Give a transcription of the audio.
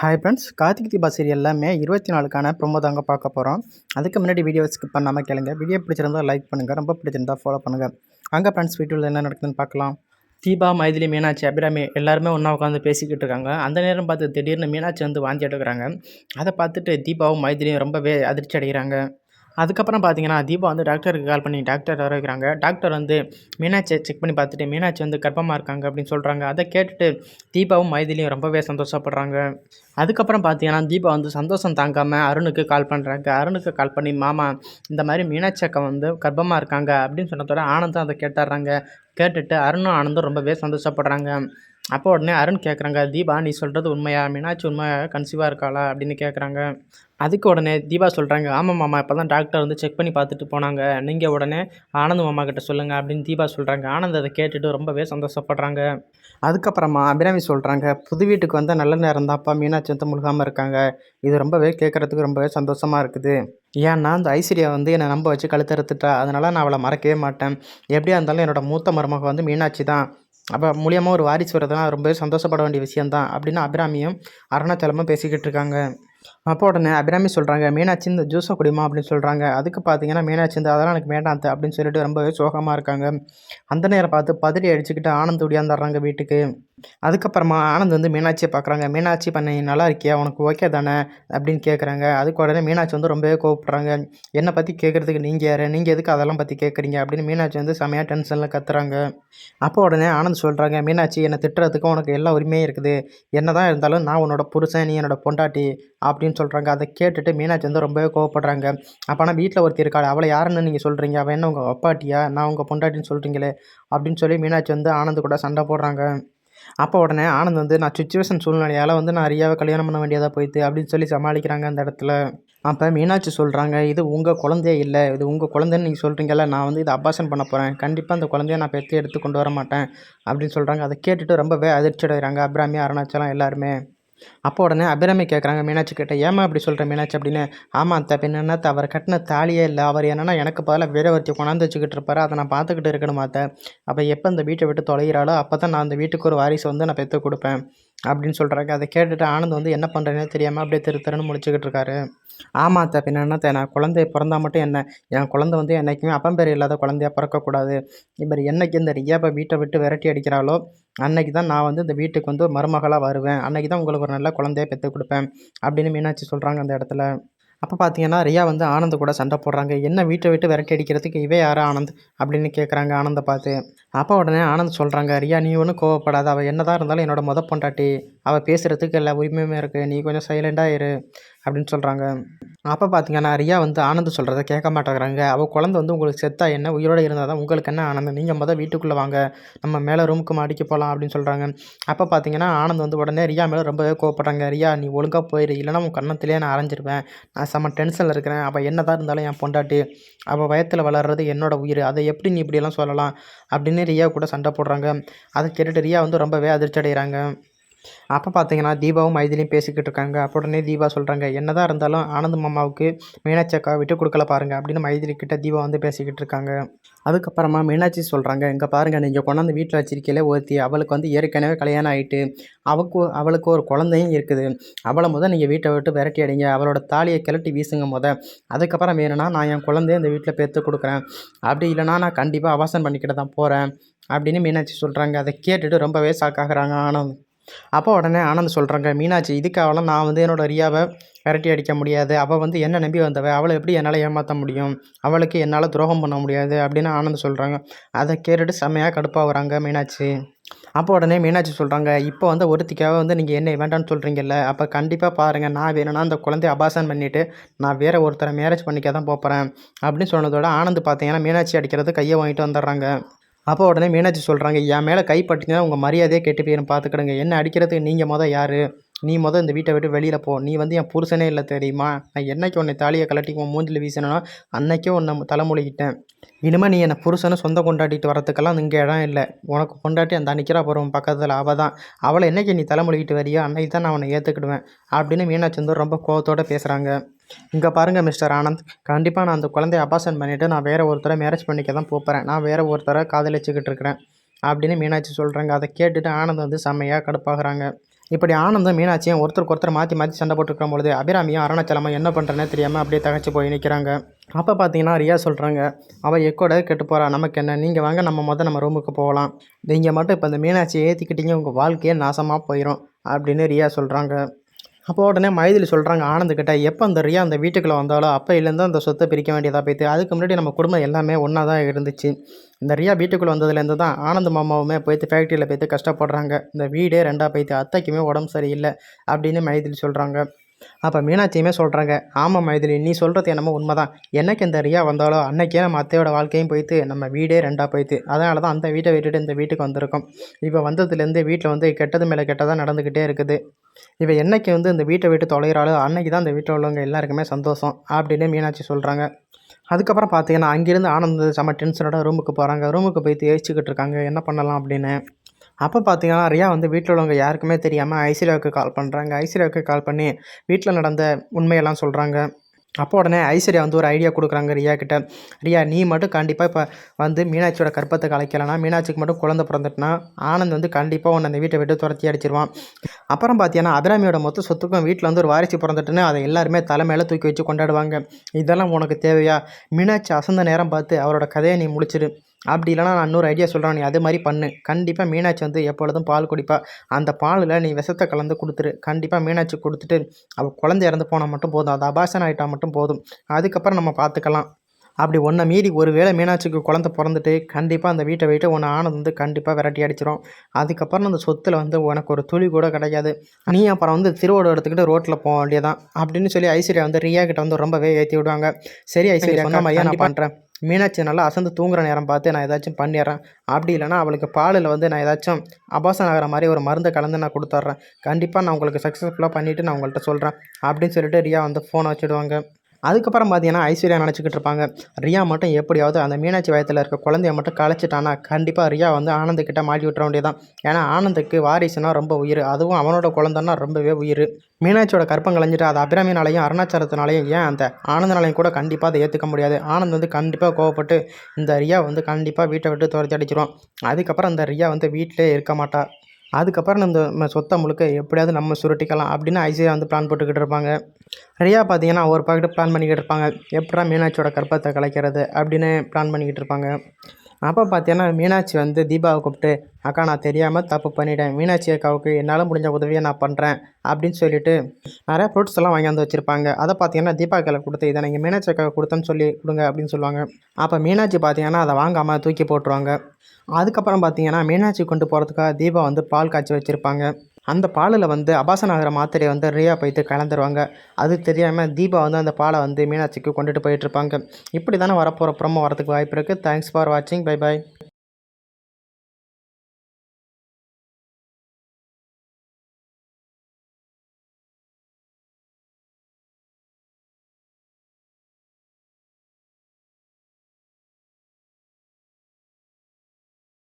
Hi friends Karthik Deepa சீரியலில் மே இருபத்தி நாலுக்கான promo தாங்க பார்க்க போகிறோம் அதுக்கு முன்னாடி வீடியோ ஸ்கிப் பண்ணாமல் கேளுங்க. வீடியோ பிடிச்சிருந்தா லைக் பண்ணுங்கள் ரொம்ப பிடிச்சிருந்தால் ஃபாலோ பண்ணுங்கள் அங்கே ஃப்ரெண்ட்ஸ் வீட்டில் என்ன நடக்குதுன்னு பார்க்கலாம். தீபா மைதிலி மீனாட்சி அபிராமி எல்லாருமே ஒன்றா உட்காந்து பேசிக்கிட்டு இருக்காங்க. அந்த நேரம் பார்த்து திடீர்னு மீனாட்சி வந்து வாந்தி எடுக்கிறாங்க. அதை பார்த்துட்டு தீபாவும் மைதிலியும் ரொம்பவே அதிர்ச்சி அடைகிறாங்க. அதுக்கப்புறம் பார்த்தீங்கன்னா தீபா வந்து டாக்டருக்கு கால் பண்ணி டாக்டர் வர வைக்கிறாங்க. டாக்டர் வந்து மீனாட்சியை செக் பண்ணி பார்த்துட்டு மீனாட்சி வந்து கர்ப்பமாக இருக்காங்க அப்படின்னு சொல்கிறாங்க அதை கேட்டுட்டு தீபாவும் மைதிலியும் ரொம்பவே சந்தோஷப்படுறாங்க. அதுக்கப்புறம் பார்த்தீங்கன்னா தீபா வந்து சந்தோஷம் தாங்காமல் அருணுக்கு கால் பண்ணுறாங்க அருணுக்கு கால் பண்ணி மாமா இந்த மாதிரி மீனாட்சி அக்கா வந்து கர்ப்பமாக இருக்காங்க அப்படின்னு சொன்னதோட ஆனந்தம் அதை கேட்டுறாங்க. கேட்டுட்டு அருணும் ஆனந்தும் ரொம்பவே சந்தோஷப்படுறாங்க. அப்போ உடனே அருண் கேட்குறாங்க தீபா நீ சொல்கிறது உண்மையா? மீனாட்சி உண்மையாக கன்சீவாக இருக்காளா? அப்படின்னு கேட்குறாங்க அதுக்கு உடனே தீபா சொல்கிறாங்க ஆமாம் மாமா இப்போ தான் டாக்டர் வந்து செக் பண்ணி பார்த்துட்டு போனாங்க. நீங்கள் உடனே ஆனந்த் மாமா கிட்ட சொல்லுங்கள் அப்படின்னு தீபா சொல்கிறாங்க ஆனந்த் அதை கேட்டுட்டு ரொம்பவே சந்தோஷப்படுறாங்க. அதுக்கப்புறமா அபிராமி சொல்கிறாங்க புது வீட்டுக்கு வந்தால் நல்ல நேரம் தான்ப்பா மீனாட்சி வந்து முழுகாமல் இருக்காங்க. இது ரொம்பவே கேட்குறதுக்கு ரொம்பவே சந்தோஷமாக இருக்குது. ஏன்னா அந்த ஐஸ்வர்யா வந்து என்னை நம்ப வச்சு கழுத்தறுத்துட்டா. அதனால் நான் அவளை மறக்கவே மாட்டேன். எப்படியா இருந்தாலும் என்னோடய மூத்த மருமக வந்து மீனாட்சி தான். அப்போ மூலியமாக ஒரு வாரிசு வரதுலாம் ரொம்பவே சந்தோஷப்பட வேண்டிய விஷயந்தான் அப்படின்னு அபிராமியும் அருணாச்சலமும் பேசிக்கிட்டு இருக்காங்க. அப்போ உடனே அபிராமி சொல்கிறாங்க மீனாட்சி இந்த ஜூஸை குடிமா அப்படின்னு சொல்கிறாங்க அதுக்கு பார்த்தீங்கன்னா மீனாட்சி இந்த அதெல்லாம் எனக்கு வேண்டாம் அப்படின்னு சொல்லிட்டு ரொம்பவே சோகமாக இருக்காங்க. அந்த நேரம் பார்த்து பதறி அடிச்சுக்கிட்டு ஆனந்த் ஒடியாந்துடுறாங்க வீட்டுக்கு. அதுக்கப்புறமா ஆனந்த் வந்து மீனாட்சியை பார்க்குறாங்க. மீனாட்சி பண்ணி நல்லா இருக்கியா? உனக்கு ஓகே தானே? அப்படின்னு கேட்குறாங்க. அதுக்கு உடனே மீனாட்சி வந்து ரொம்பவே கோவப்படுறாங்க. என்னை பற்றி கேட்குறதுக்கு நீங்கள் யார்? நீங்கள் எதுக்கு அதெல்லாம் பற்றி கேட்குறீங்க? அப்படின்னு மீனாட்சி வந்து செமையாக டென்ஷனில் கத்துறாங்க. அப்போ உடனே ஆனந்த் சொல்கிறாங்க மீனாட்சி என்னை திட்டுறதுக்கு உனக்கு எல்லா உரிமையும் இருக்குது. என்ன தான் இருந்தாலும் நான் உன்னோட புருஷன் நீ என்னோட பொண்டாட்டி அப்படின்னு சொல்கிறாங்க அதை கேட்டுட்டு மீனாட்சி வந்து ரொம்பவே கோவப்படுறாங்க. அப்போ ஆனால் வீட்டில் ஒருத்தர் இருக்காள் அவளை யாருன்னு நீங்கள் சொல்கிறீங்க அவள் என்ன உங்கள் அப்பாட்டியா? நான் உங்கள் பொண்டாட்டின்னு சொல்கிறீங்களே அப்படின்னு சொல்லி மீனாட்சி வந்து ஆனந்த் கூட சண்டை போடுறாங்க. அப்போ உடனே ஆனந்த் வந்து நான் சுச்சுவேஷன் சூழ்நிலையால் வந்து நான் ரியாவை கல்யாணம் பண்ண வேண்டியதாக போயிட்டு அப்படின்னு சொல்லி சமாளிக்கிறாங்க அந்த இடத்துல. அப்போ மீனாட்சி சொல்கிறாங்க இது உங்கள் குழந்தையே இல்லை இது உங்கள் குழந்தைன்னு நீங்கள் சொல்கிறீங்கல்ல நான் வந்து இதை அபாசன் பண்ண போகிறேன் கண்டிப்பாக அந்த குழந்தைய நான் பெற்று எடுத்து கொண்டு வர மாட்டேன் அப்படின்னு சொல்கிறாங்க அதை கேட்டுட்டு ரொம்பவே அதிர்ச்சி அடைகிறாங்க அப்ராமி அருணாச்சலம் எல்லாருமே. அப்போ உடனே அபிராமி கேட்குறாங்க மீனாட்சி கிட்ட ஏமா அப்படி சொல்கிற மீனாட்சி? அப்படின்னு. ஆமாம் தப்பு என்னென்னா அவர் கட்டின தாலியே இல்லை. அவர் என்னென்னா எனக்கு பதிலாக வேற ஒருத்தி கொண்டாந்து வச்சுக்கிட்டு இருப்பாரு. அதை நான் பார்த்துக்கிட்டு இருக்கணும் அப்போ எப்போ இந்த வீட்டை விட்டு தொலைகிறாளோ அப்போ தான் நான் அந்த வீட்டுக்கு ஒரு வாரிசு வந்து நான் பெற்று கொடுப்பேன். அப்படின்னு சொல்கிறாங்க அதை கேட்டுட்டு ஆனந்த் வந்து என்ன பண்ணுறேனே தெரியாமல் அப்படியே தெரு தெருன்னு முடிச்சுக்கிட்டு இருக்காரு. ஆமாம் அத்தை பின்ன நான் குழந்தை பிறந்தா மட்டும் என்ன? என் குழந்தை வந்து என்றைக்குமே அப்பம்பேர் இல்லாத குழந்தையாக பிறக்கக்கூடாது. இப்போ என்னைக்கு இந்த ரியாப்பை வீட்டை விட்டு விரட்டி அடிக்கிறாளோ அன்னைக்கு தான் நான் வந்து இந்த வீட்டுக்கு வந்து மருமகளாக வருவேன். அன்னைக்கு தான் உங்களுக்கு ஒரு நல்ல குழந்தைய பெற்று கொடுப்பேன். அப்படின்னு மீனாட்சி சொல்கிறாங்க அந்த இடத்துல. அப்போ பார்த்தீங்கன்னா ரியா வந்து ஆனந்த் கூட சண்டை போடுறாங்க. என்ன வீட்டை விட்டு விரட்டி அடிக்கிறதுக்கு இவே யாரும் ஆனந்த்? அப்படின்னு கேட்குறாங்க ஆனந்தை பார்த்து. அப்போ உடனே ஆனந்த் சொல்கிறாங்க ரியா நீ ஒன்றும் கோவப்படாத. அவள் என்னதான் இருந்தாலும் என்னோட மொத பொண்டாட்டி. அவள் பேசுகிறதுக்கு எல்லா உரிமையுமே இருக்குது நீ கொஞ்சம் சைலண்டாக இரு. அப்படின்னு சொல்கிறாங்க அப்போ பார்த்தீங்கன்னா ரியா வந்து ஆனந்த் சொல்கிறத கேட்க மாட்டேங்கிறாங்க. அவள் குழந்தை வந்து உங்களுக்கு செத்தா என்ன? உயிரோடு இருந்தால் தான் உங்களுக்கு என்ன ஆனந்தம் நீங்கள் மொதல் வீட்டுக்குள்ளே வாங்க. நம்ம மேலே ரூமுக்கு மாடிக்க போகலாம் அப்படின்னு சொல்கிறாங்க அப்போ பார்த்தீங்கன்னா ஆனந்த் வந்து உடனே ரியா மேலே ரொம்பவே கோவப்படுறாங்க. ரியா நீ ஒழுங்காக போயிடு இல்லைனா உன் கண்ணத்திலே நான் அரைஞ்சிருவேன். நான் செம்ம டென்ஷனில் இருக்கிறேன். அவள் என்ன தான் இருந்தாலும் என் பொண்டாட்டி அவள் வயத்தில் வளர்றது என்னோட உயிர். அதை எப்படி நீ இப்படியெல்லாம் சொல்லலாம்? அப்படின்னு ரியா கூட சண்டை போடுறாங்க. அதை கேட்டுட்டு ரியா வந்து ரொம்பவே அதிர்ச்சி அடைகிறாங்க. அப்போ பார்த்தீங்கன்னா தீபாவும் மைதிலையும் பேசிக்கிட்டு இருக்காங்க. அப்போ உடனே தீபா சொல்கிறாங்க என்னதான் இருந்தாலும் ஆனந்த் மாமாவுக்கு மீனாட்சி அக்கா விட்டு கொடுக்கல பாருங்கள் அப்படின்னு மைதிலி கிட்ட தீபா வந்து பேசிக்கிட்டு இருக்காங்க. அதுக்கப்புறமா மீனாட்சி சொல்கிறாங்க இங்கே பாருங்கள் நீங்கள் கொண்டாந்து வீட்டில் வச்சிருக்கீங்களே ஒருத்தி அவளுக்கு வந்து ஏற்கனவே கல்யாணம் ஆகிட்டு அவளுக்கு அவளுக்கு ஒரு குழந்தையும் இருக்குது. அவளை முதல் நீங்கள் வீட்டை விட்டு விரட்டி அடிங்க அவளோட தாலியை கிளட்டி வீசுங்க முத. அதுக்கப்புறம் வேணும்னா நான் என் குழந்தைய இந்த வீட்டில் பெற்று கொடுக்குறேன். அப்படி இல்லைனா நான் கண்டிப்பாக அவசரம் பண்ணிக்கிட்டு தான் போகிறேன் அப்படின்னு மீனாட்சி சொல்கிறாங்க அதை கேட்டுட்டு ரொம்பவே சாக்காகிறாங்க ஆனந்த். அப்போ உடனே ஆனந்த் சொல்கிறாங்க மீனாட்சி இதுக்காகலாம் நான் வந்து என்னோடய ரியாவை விரட்டி அடிக்க முடியாது. அவள் வந்து என்ன நம்பி வந்தவ. அவளை எப்படி என்னால் ஏமாற்ற முடியும்? அவளுக்கு என்னால் துரோகம் பண்ண முடியாது. அப்படின்னு ஆனந்த் சொல்கிறாங்க அதை கேட்டுட்டு செம்மையாக கடுப்பாக வராங்க மீனாட்சி. அப்போ உடனே மீனாட்சி சொல்கிறாங்க இப்போ வந்து ஒருத்திக்காக வந்து நீங்கள் என்ன வேண்டாம்னு சொல்கிறீங்கல்ல அப்போ கண்டிப்பாக பாருங்கள் நான் வேணும்னா அந்த குழந்தைய அபாசன் பண்ணிவிட்டு நான் வேறு ஒருத்தரை மேரேஜ் பண்ணிக்க தான் போகிறேன் அப்படின்னு சொன்னதோட ஆனந்த் பார்த்தீங்கன்னா மீனாட்சி அடிக்கிறது கையை வாங்கிட்டு வந்துடுறாங்க. அப்போ உடனே மீனாட்சி சொல்கிறாங்க என் மேலே கை உங்கள் மரியாதையே கெட்டு போயிடும் பார்த்துக்கிடுங்க என்ன அடிக்கிறதுக்கு நீங்கள் மொதல் யார்? நீ மொதல் இந்த வீட்டை விட்டு வெளியில் போ. நீ வந்து என் புருஷனே இல்லை தெரியுமா? நான் என்னைக்கு உன்னை தாலியை கலட்டி மூஞ்சில் வீசணும்னா அன்னைக்கே உன்னை தலைமொழிக்கிட்டேன் இனிமேல் நீ என்னை புருஷனை சொந்த கொண்டாடிட்டு வரத்துக்கெல்லாம் இங்கே இடம் இல்லை. உனக்கு கொண்டாட்டி அந்த நிற்கிறா போகிறவன் பக்கத்தில் அவள் தான். அவளை என்னைக்கு நீ தலைமொழிக்கிட்டு வரியோ? அன்னைக்கு தான் நான் அவனை ஏற்றுக்கிடுவேன் அப்படின்னு மீனாட்சி வந்து ரொம்ப கோவத்தோடு பேசுகிறாங்க இங்கே பாருங்கள் மிஸ்டர் ஆனந்த். கண்டிப்பாக நான் அந்த குழந்தைய அபாசன் பண்ணிவிட்டு நான் வேறு ஒருத்தரை மேரேஜ் பண்ணிக்க தான் போகிறேன் நான் வேறு ஒருத்தரை காதலிச்சுக்கிட்டு இருக்கிறேன் அப்படின்னு மீனாட்சி சொல்கிறாங்க அதை கேட்டுட்டு ஆனந்த் வந்து செம்மையாக கடுப்பாகிறாங்க. இப்படி ஆனந்தும் மீனாட்சியும் ஒருத்தருக்கு ஒருத்தர் மாற்றி மாற்றி சண்டை போட்டுருக்கும் பொழுது அபிராமியும் அருணாச்சலமும் என்ன பண்ணுறேன்னே தெரியாமல் அப்படியே தகச்சு போய் நிற்கிறாங்க அப்போ பார்த்தீங்கன்னா ரியா சொல்கிறாங்க அவள் எக்கோட கெட்டு போகிறா நமக்கு என்ன? நீங்கள் வாங்க நம்ம மொதல் நம்ம ரூமுக்கு போகலாம். நீங்கள் மட்டும் இப்போ இந்த மீனாட்சியை ஏற்றிக்கிட்டீங்க உங்கள் வாழ்க்கையே நாசமாக போயிடும் அப்படின்னு ரியா சொல்கிறாங்க அப்போ உடனே மைதிலி சொல்கிறாங்க ஆனந்துக்கிட்ட எப்போ அந்த ரியா அந்த வீட்டுக்குள்ளே வந்தாலோ அப்போலேருந்து அந்த சொத்தை பிரிக்க வேண்டியதாக போயிட்டு அதுக்கு முன்னாடி நம்ம குடும்பம் எல்லாமே ஒன்றா தான் இருந்துச்சு. இந்த ரியா வீட்டுக்குள்ளே வந்ததுலேருந்து தான் ஆனந்த் மாமாவுமே போய்த்து ஃபேக்ட்ரியில் போய்த்து கஷ்டப்படுறாங்க. இந்த வீடே ரெண்டாக போய்த்து அத்தைக்குமே உடம்பு சரியில்லை அப்படின்னு மைதிலி சொல்கிறாங்க அப்போ மீனாட்சியுமே சொல்கிறாங்க ஆமாம் மைதிலி நீ சொல்கிறது என்னமோ உண்மை தான் என்னைக்கு இந்த ரியா வந்தாலோ அன்னைக்கே நம்ம அத்தையோட வாழ்க்கையும் போய்த்து நம்ம வீடே ரெண்டாக போயிட்டு. அதனால தான் அந்த வீட்டை விட்டுட்டு இந்த வீட்டுக்கு வந்திருக்கோம். இப்போ வந்ததுலேருந்து வீட்டில் வந்து கெட்டது மேலே கெட்டதாக நடந்துக்கிட்டே இருக்குது. இப்போ என்னைக்கு வந்து இந்த வீட்டை விட்டு தொலைகிறாளோ அன்னைக்கு தான் இந்த வீட்டில் உள்ளவங்க எல்லாருக்குமே சந்தோஷம் அப்படின்னு மீனாட்சி சொல்கிறாங்க அதுக்கப்புறம் பார்த்தீங்கன்னா அங்கேருந்து ஆனந்த் செம்ம டென்ஷனோட ரூமுக்கு போகிறாங்க ரூமுக்கு போய் யோசிச்சுக்கிட்டு இருக்காங்க என்ன பண்ணலாம்? அப்படின்னு. அப்போ பார்த்தீங்கன்னா ரியா வந்து வீட்டில் உள்ளவங்க யாருக்குமே தெரியாமல் ஐஸ்வர்யாவுக்கு கால் பண்ணுறாங்க ஐஸ்வர்யாவுக்கு கால் பண்ணி வீட்டில் நடந்த உண்மையெல்லாம் சொல்கிறாங்க அப்போ உடனே ஐஸ்வர்யா வந்து ஒரு ஐடியா கொடுக்குறாங்க ரியா கிட்ட. ரியா நீ மட்டும் கண்டிப்பாக இப்போ வந்து மீனாட்சியோட கற்பத்தை கலைக்கலைன்னா மீனாட்சிக்கு மட்டும் குழந்தை பிறந்துட்டுனா ஆனந்த் வந்து கண்டிப்பாக உன்னை அந்த வீட்டை விட்டு துரத்தி அடிச்சிருவான். அப்புறம் பார்த்தீங்கன்னா அபிராமியோட மொத்த சொத்துக்கும் வீட்டில் வந்து ஒரு வாரிசு பிறந்துட்டுன்னு அதை எல்லாருமே தலை மேலே தூக்கி வச்சு கொண்டாடுவாங்க. இதெல்லாம் உனக்கு தேவையா? மீனாட்சி அசந்த நேரம் பார்த்து அவரோட கதையை நீ முடிச்சிடு. அப்படி இல்லைனா நான் இன்னொரு ஐடியா சொல்கிறேன் நீ அது மாதிரி பண்ணு. கண்டிப்பாக மீனாட்சி வந்து எப்பொழுதும் பால் குடிப்பா. அந்த பாலில் நீ விஷத்தை கலந்து கொடுத்துரு. கண்டிப்பாக மீனாட்சி கொடுத்துட்டு அவள் குழந்தை இறந்து போனால் மட்டும் போதும். அது அபாசன் ஆகிட்டா மட்டும் போதும். அதுக்கப்புறம் நம்ம பார்த்துக்கலாம் அப்படி ஒன்றை மீறி ஒரு வேளை மீனாட்சிக்கு குழந்த பிறந்துட்டு கண்டிப்பாக அந்த வீட்டை விட்டு உன்னை ஆனது வந்து கண்டிப்பாக விரட்டி அடிச்சிடும் அதுக்கப்புறம் அந்த சொத்தில் வந்து உனக்கு ஒரு துளி கூட கிடையாது. நீ அப்புறம் வந்து திருவோடு எடுத்துக்கிட்டு ரோட்டில் போக வேண்டியதான் அப்படின்னு சொல்லி ஐஸ்வர்யா வந்து ரியா கிட்ட வந்து ரொம்பவே ஏற்றி விடுவாங்க. சரி ஐஸ்வர்யா நான் பண்ணுறேன் மீனாட்சி நல்லா அசந்து தூங்குற நேரம் பார்த்து நான் ஏதாச்சும் பண்ணிடுறேன். அப்படி இல்லைனா அவளுக்கு பாலில் வந்து நான் ஏதாச்சும் அபாசம் ஆகிற மாதிரி ஒரு மருந்தை கலந்து நான் கொடுத்துட்றேன். கண்டிப்பாக நான் உங்களுக்கு சக்ஸஸ்ஃபுல்லாக பண்ணிவிட்டு நான் உங்கள்கிட்ட சொல்கிறேன் அப்படின்னு சொல்லிட்டு ரியா வந்து ஃபோனை வச்சுடுவாங்க. அதுக்கப்புறம் பார்த்தீங்கன்னா ஐஸ்வர்யா நினச்சிக்கிட்டு இருப்பாங்க. ரியா மட்டும் எப்படியாவது அந்த மீனாட்சி வயத்தில் இருக்க குழந்தைய மட்டும் கழிச்சிட்டானா கண்டிப்பாக ரியா வந்து ஆனந்துக்கிட்ட மாட்டி விட்டுற வேண்டியதான் ஏன்னா ஆனந்துக்கு வாரிசுனா ரொம்ப உயிர். அதுவும் அவனோட குழந்தைன்னா ரொம்பவே உயிர். மீனாட்சியோட கற்பம் கலைஞ்சிட்டு அது அபிராமினாலையும் அருணாச்சலத்தினாலையும் ஏன் அந்த ஆனந்தனாலையும் கூட கண்டிப்பாக அதை ஏற்றுக்க முடியாது. ஆனந்த் வந்து கண்டிப்பாக கோவப்பட்டு இந்த ரியா வந்து கண்டிப்பாக வீட்டை விட்டு துரத்தி அடிச்சிடும் அதுக்கப்புறம் அந்த ரியா வந்து வீட்டிலே இருக்க மாட்டாள் அதுக்கப்புறம் இந்த சொத்தை முழுக்க எப்படியாவது நம்ம சுருட்டிக்கலாம் அப்படின்னு ஐசியா வந்து பிளான் போட்டுக்கிட்டு இருப்பாங்க. நிறையா பார்த்தீங்கன்னா ஒரு பக்கத்து பிளான் பண்ணிக்கிட்டு இருப்பாங்க. எப்படா மீனாட்சியோட கற்பத்தை கலைக்கிறது அப்படின்னு பிளான் பண்ணிக்கிட்டு இருப்பாங்க. அப்போ பார்த்தீங்கன்னா மீனாட்சி வந்து தீபாவை கூப்பிட்டு அக்கா நான் தெரியாமல் தப்பு பண்ணிட்டேன். மீனாட்சி அக்காவுக்கு என்னால் முடிஞ்ச உதவியை நான் பண்ணுறேன் அப்படின்னு சொல்லிட்டு நிறையா ஃப்ரூட்ஸ் எல்லாம் வாங்கி வச்சுருப்பாங்க. அதை பார்த்தீங்கன்னா தீபா கையில் கொடுத்து இதை நீங்கள் மீனாட்சி அக்காவை கொடுத்தேன்னு சொல்லி கொடுங்க அப்படின்னு சொல்லுவாங்க. அப்போ மீனாட்சி பார்த்தீங்கன்னா அதை வாங்காமல் தூக்கி போட்டுருவாங்க. அதுக்கப்புறம் பார்த்தீங்கன்னா மீனாட்சி கொண்டு போகிறதுக்காக தீபா வந்து பால் காய்ச்சி வச்சுருப்பாங்க. அந்த பாலில் வந்து அபாசன் ஆகிற மாத்திரையை வந்து ரியா போயிட்டு கலந்துருவாங்க. அது தெரியாமல் தீபா வந்து அந்த பாலை வந்து மீனாட்சிக்கு கொண்டுட்டு போயிட்டுருப்பாங்க இப்படி தானே வரப்போகிற ப்ரொமோ வரதுக்கு வாய்ப்பு இருக்குது தேங்க்ஸ் ஃபார் வாட்சிங் பை பாய்